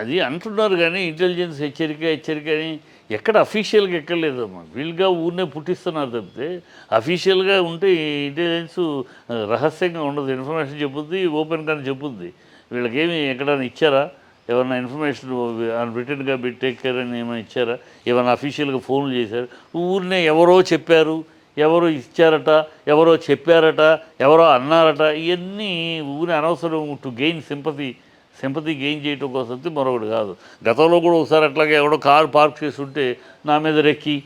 అది అంటున్నారు కానీ ఇంటెలిజెన్స్ హెచ్చరిక హెచ్చరిక అని ఎక్కడ అఫీషియల్గా ఎక్కర్లేదమ్మా వీళ్ళుగా ఊరినే పుట్టిస్తున్నారు తప్పితే అఫీషియల్గా ఉంటే ఇంటెలిజెన్స్ రహస్యంగా ఉండదు. ఇన్ఫర్మేషన్ చెప్పుద్ది ఓపెన్గానే చెప్పుద్ది. వీళ్ళకేమి ఎక్కడైనా ఇచ్చారా? ఎవరైనా ఇన్ఫర్మేషన్ రిటర్న్గా బ్రిటన్గా టేక్ అని ఏమైనా ఇచ్చారా? ఏమైనా అఫీషియల్గా ఫోన్లు చేశారు? ఊరినే ఎవరో చెప్పారు ఎవరో ఇచ్చారట ఎవరో చెప్పారట ఎవరో అన్నారట ఇవన్నీ ఊరి అనవసరం to gain sympathy sympathy gain చేయటం కోసం మరొకటి కాదు. గతంలో కూడా ఒకసారి అట్లాగే ఎవడో కారు పార్క్ చేసి ఉంటే నా మీద రెక్కి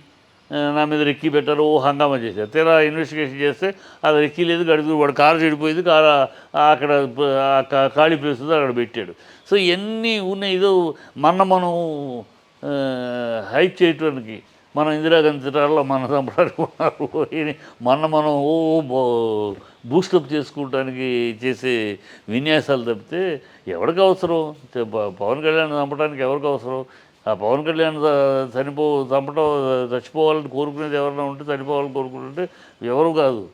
నా మీద రెక్కి పెట్టారు ఓ హంగామా చేశారు. తీరా ఇన్వెస్టిగేషన్ చేస్తే అది రెక్కి లేదు గడుగు వాడు కారు చెడిపోయింది కారు అక్కడ ఖాళీ ప్లేస్ ఉంది అక్కడ పెట్టాడు. సో ఇవన్నీ ఉన్నాయి ఏదో మన మనం హైప్ చేయటానికి. మనం ఇందిరాగాంధీ చిత్రాల్లో మన చంపడానికి మన మనం ఓ బూస్టప్ చేసుకోవడానికి చేసే విన్యాసాలు తప్పితే ఎవరికి అవసరం? పవన్ కళ్యాణ్ చంపడానికి ఎవరికి అవసరం? ఆ పవన్ కళ్యాణ్ చనిపో చంపడం చచ్చిపోవాలని కోరుకునేది ఎవరైనా ఉంటే చనిపోవాలని కోరుకుంటే ఎవరు కాదు.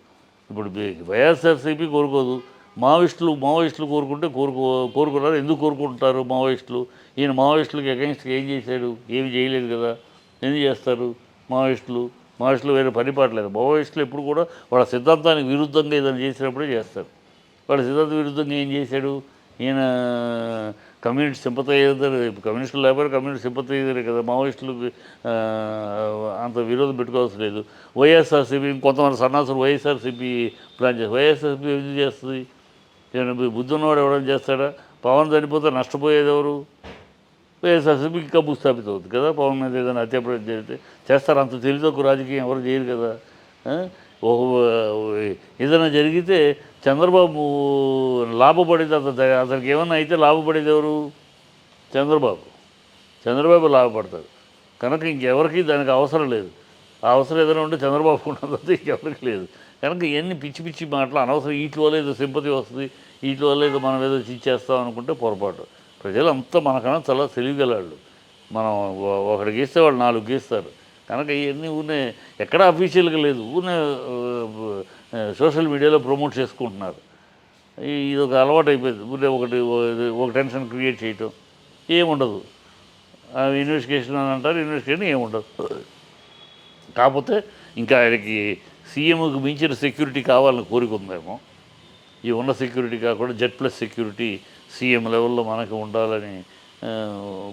ఇప్పుడు వైఎస్ఆర్సీపీ కోరుకోదు. మావోయిస్టులు మావోయిస్టులు కోరుకుంటే కోరుకో కోరుకున్నారు. ఎందుకు కోరుకుంటారు మావోయిస్టులు? ఈయన మావోయిస్టులకు అగెన్స్ట్ ఏం చేశాడు? ఏమి చేయలేదు కదా. ఏం చేస్తారు? మావోయిస్టులు. మావోయిస్టులు వేరే పని పాటలేదు. మావోయిస్టులు ఎప్పుడు కూడా వాళ్ళ సిద్ధాంతానికి విరుద్ధంగా ఏదైనా చేసినప్పుడే చేస్తారు. వాళ్ళ సిద్ధాంత విరుద్ధంగా ఏం చేశాడు? ఈయన కమ్యూనిస్ట్ సింపతైజర్ కమ్యూనిస్టులు లేకపోతే కమ్యూనిస్ట్ సింపతైజరే కదా. మావోయిస్టులకు అంత విరోధం పెట్టుకోవాల్సి లేదు. వైఎస్ఆర్సీపీ కొంతమంది సన్నాసులు వైఎస్ఆర్సీపీ ప్లాన్ చేస్తారు. వైఎస్ఆర్సీపీ ఏం చేస్తుంది? ఏమైనా బుద్ధి ఉన్నవాడు చేస్తాడా? పవన్ చనిపోతే నష్టపోయేది ఎవరు? వైఎస్ఆర్సీపీ ఇంకా భూస్థాపితం అవుతుంది కదా? పవన్ మీద ఏదైనా హత్యాప్రయత్నం చేస్తే చేస్తారు? అంత తెలివితక్కువ రాజకీయం ఎవరు చేయరు కదా. ఒక ఏదైనా జరిగితే చంద్రబాబు లాభపడేది అతను అతనికి ఏమన్నా అయితే లాభపడేది ఎవరు? చంద్రబాబు. చంద్రబాబు లాభపడతాడు. కనుక ఇంకెవరికి దానికి అవసరం లేదు. ఆ అవసరం ఏదైనా ఉంటే చంద్రబాబు ఉన్నది ఇంకెవరికి లేదు. కనుక ఇవన్నీ పిచ్చి పిచ్చి మాటలు అనవసరం. వీటి వల్ల ఏదో సింపతి వస్తుంది. వీటి వల్ల ఏదో మనం ఏదో ఇచ్చేస్తాం అనుకుంటే పొరపాటు. ప్రజలంతా మనకన్నా చాలా తెలివిగలాళ్ళు మనం ఒకటి గీస్తే వాళ్ళు నాలుగు గీస్తారు. కనుక ఇవన్నీ ఊనే ఎక్కడ అఫీషియల్గా లేదు. ఊనే సోషల్ మీడియాలో ప్రమోట్ చేసుకుంటున్నారు. ఇది ఒక అలవాటు అయిపోయింది ఊరికే ఒకటి ఒక టెన్షన్ క్రియేట్ చేయటం ఏముండదు. ఆ ఇన్వెస్టిగేషన్ అని అంటారు ఇన్వెస్టిగేషన్ ఏముండదు. కాకపోతే ఇంకా ఆయనకి సీఎంకి మించిన సెక్యూరిటీ కావాలని కోరిక ఉందేమో. ఈ ఉన్న సెక్యూరిటీ కాకుండా జెడ్ ప్లస్ సెక్యూరిటీ సీఎం లెవెల్లో మనకు ఉండాలని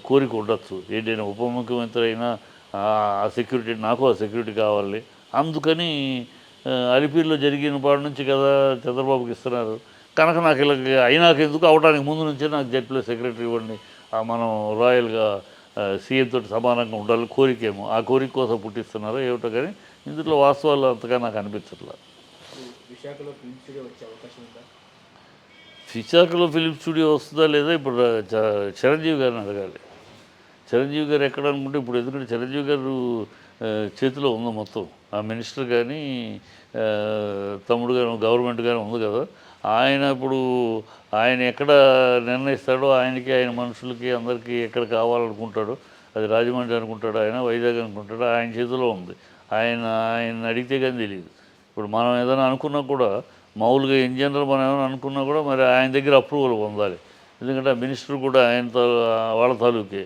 కోరిక ఉండొచ్చు. ఏంటైనా ఉప ముఖ్యమంత్రి అయినా ఆ సెక్యూరిటీ నాకు ఆ సెక్యూరిటీ కావాలి. అందుకని అలిపిరిలో జరిగిన పాడు నుంచి కదా చంద్రబాబుకి ఇస్తున్నారు. కనుక నాకు ఇలా అయినాకెందుకు అవడానికి ముందు నుంచే నాకు జడ్పీలో సెక్రటరీ ఇవ్వండి. మనం రాయల్గా సీఎం తోటి సమానంగా ఉండాలి కోరికేమో ఆ కోరిక కోసం పుట్టిస్తున్నారో ఏమిటో కానీ ఇందులో వాస్తవాలు అంతగా నాకు అనిపించట్లేదు విశాఖలో వచ్చే అవకాశం ఉందా? విశాఖలో ఫిలిం స్టూడియో వస్తుందా లేదా ఇప్పుడు చిరంజీవి గారిని అడగాలి. చిరంజీవి గారు ఎక్కడ అనుకుంటే ఇప్పుడు ఎందుకంటే చిరంజీవి గారు చేతిలో ఉంది మొత్తం. ఆ మినిస్టర్ కానీ తమ్ముడు గారు గవర్నమెంట్ కానీ ఉంది కదా. ఆయన ఇప్పుడు ఆయన ఎక్కడ నిర్ణయిస్తాడో ఆయనకి ఆయన మనుషులకి అందరికీ ఎక్కడ కావాలనుకుంటాడో అది రాజమండ్రి అనుకుంటాడు ఆయన వైజాగ్ అనుకుంటాడు ఆయన చేతిలో ఉంది. ఆయన ఆయన అడిగితే కానీ తెలియదు ఇప్పుడు మనం ఏదైనా అనుకున్నా కూడా మామూలుగా ఇన్ జనరల్ మనం ఏమైనా అనుకున్నా కూడా మరి ఆయన దగ్గర అప్రూవల్ పొందాలి. ఎందుకంటే మినిస్టర్ కూడా ఆయన తా వాళ్ళ తాలూకే.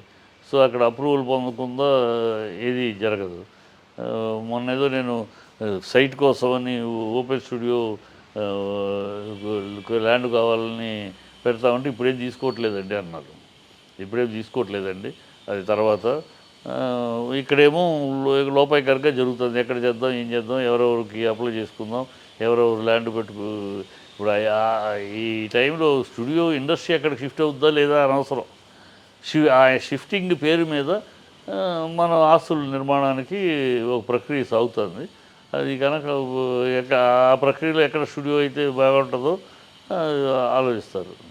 సో అక్కడ అప్రూవల్ పొందకుండా ఏది జరగదు. మొన్న ఏదో నేను సైట్ కోసమని ఓపెన్ స్టూడియో ల్యాండ్ కావాలని పెడతామంటే ఇప్పుడేం తీసుకోవట్లేదండి అన్నారు. ఇప్పుడేం తీసుకోవట్లేదండి. అది తర్వాత ఇక్కడేమో లో- జరుగుతుంది. ఎక్కడ చేద్దాం ఏం చేద్దాం ఎవరెవరికి అప్లై చేసుకుందాం ఎవరెవరు ల్యాండ్ పెట్టుకు ఇప్పుడు ఆ- ఈ టైంలో స్టూడియో ఇండస్ట్రీ అక్కడ షిఫ్ట్ అవుద్దా లేదా అనవసరం. షి ఆ షిఫ్టింగ్ పేరు మీద మన ఆస్తుల నిర్మాణానికి ఒక ప్రక్రియ సాగుతుంది. అది కనుక ఆ ప్రక్రియలో ఎక్కడ స్టూడియో అయితే బాగుంటుందో ఆలోచిస్తారు.